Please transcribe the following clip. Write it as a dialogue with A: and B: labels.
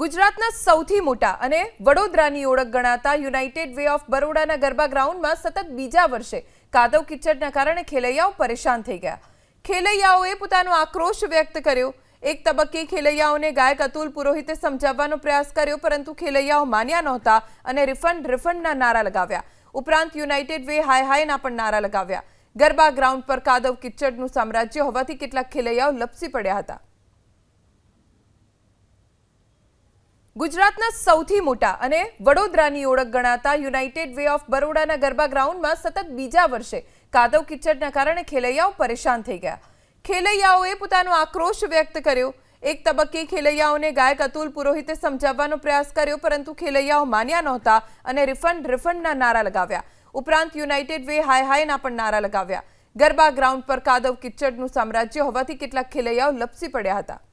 A: ગુજરાતના સૌથી મોટા અને વડોદરાની ઓળખ ગણાતા યુનાઇટેડ વે ઓફ બરોડાના ગરબા ગ્રાઉન્ડમાં સતત બીજા વર્ષે કાદવ કિચડના કારણે ખેલૈયાઓ પરેશાન થઈ ગયા. ખેલૈયાઓએ પોતાનો આક્રોશ વ્યક્ત કર્યો. એક તબક્કે ખેલૈયાઓને ગાયક અતુલ પુરોહિતે સમજાવવાનો પ્રયાસ કર્યો, પરંતુ ખેલૈયાઓ માન્યા નહોતા અને રિફંડ, રિફંડના નારા લગાવ્યા. ઉપરાંત યુનાઇટેડ વે હાય હાયના પણ નારા લગાવ્યા. ગરબા ગ્રાઉન્ડ પર કાદવ કિચડનું સામ્રાજ્ય હોવાથી કેટલાક ખેલૈયાઓ લપસી પડ્યા હતા. ગુજરાતના સૌથી મોટા અને વડોદરાની ઓળખ ગણાતા યુનાઇટેડ વે ઓફ બરોડાના ગરબા ગ્રાઉન્ડમાં સતત બીજા વર્ષે કાદવ કિચડના કારણે ખેલૈયાઓ પરેશાન થઈ ગયા. ખેલૈયાઓએ પોતાનો આક્રોશ વ્યક્ત કર્યો. એક તબક્કે ખેલૈયાઓને ગાયક અતુલ પુરોહિતે સમજાવવાનો પ્રયાસ કર્યો, પરંતુ ખેલૈયાઓ માન્યા નહોતા અને રિફંડ, રિફંડના નારા લગાવ્યા. ઉપરાંત યુનાઇટેડ વે હાય હાયના પણ નારા લગાવ્યા. ગરબા ગ્રાઉન્ડ પર કાદવ કિચડનું સામ્રાજ્ય હોવાથી કેટલાક ખેલૈયાઓ લપસી પડ્યા હતા.